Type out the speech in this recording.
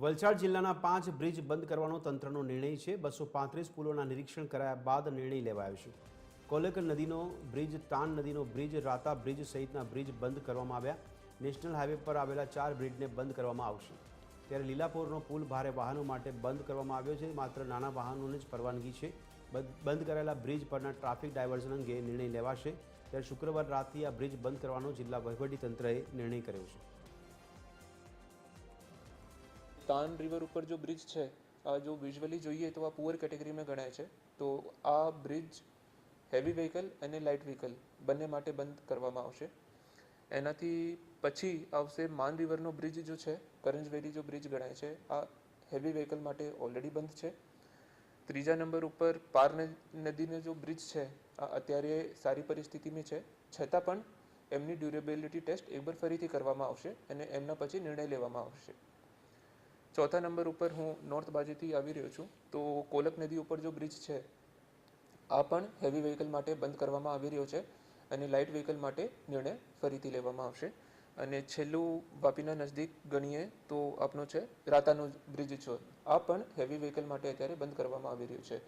વલસાડ જિલ્લાના પાંચ બ્રિજ બંધ કરવાનો તંત્રનો નિર્ણય છે. બસો પાંત્રીસ પુલોના નિરીક્ષણ કરાયા બાદ નિર્ણય લેવાયો છે. કોલેકર નદીનો બ્રિજ, તાન નદીનો બ્રિજ, રાતા બ્રિજ સહિતના બ્રિજ બંધ કરવામાં આવ્યા. નેશનલ હાઈવે પર આવેલા ચાર બ્રિજને બંધ કરવામાં આવશે. ત્યારે લીલાપોરનો પુલ ભારે વાહનો માટે બંધ કરવામાં આવ્યો છે. માત્ર નાના વાહનોને જ પરવાનગી છે. બંધ કરાયેલા બ્રિજ પરના ટ્રાફિક ડાયવર્ઝન અંગે નિર્ણય લેવાશે. ત્યારે શુક્રવાર રાતથી આ બ્રિજ બંધ કરવાનો જિલ્લા વહીવટીતંત્રએ નિર્ણય કર્યો છે. તાન રિવર ઉપર જો બ્રિજ છે જો વિઝ્યુઅલી જોઈએ તો આ પુઅર કેટેગરીમાં ગણાય છે. તો આ બ્રિજ હેવી વ્હીકલ અને લાઇટ વ્હીકલ બંને માટે બંધ કરવામાં આવશે. એનાથી પછી આવશે માન રિવરનો બ્રિજ જો છે કરંજવેલી જો બ્રિજ ગણાય છે, આ હેવી વ્હીકલ માટે ઓલરેડી બંધ છે. ત્રીજા નંબર ઉપર પાર નદીનો જો બ્રિજ છે, આ અત્યારે સારી પરિસ્થિતિમાં છે. છતાં પણ એમની ડ્યુરેબિલિટી ટેસ્ટ એકવાર ફરીથી કરવામાં આવશે અને એમના પછી નિર્ણય લેવામાં આવશે. ચોથા નંબર ઉપર હું નોર્થ બાજુથી આવી રહ્યો છું. તો કોલક નદી ઉપર જો બ્રિજ છે, આ પણ હેવી વ્હીકલ માટે બંધ કરવામાં આવી રહ્યો છે અને લાઇટ વ્હીકલ માટે નિર્ણય ફરીથી લેવામાં આવશે. અને છેલ્લું વાપીના નજદીક ગણીએ તો આપનો છે રાતાનો બ્રિજ છે. આ પણ હેવી વ્હીકલ માટે અત્યારે બંધ કરવામાં આવી રહ્યું છે.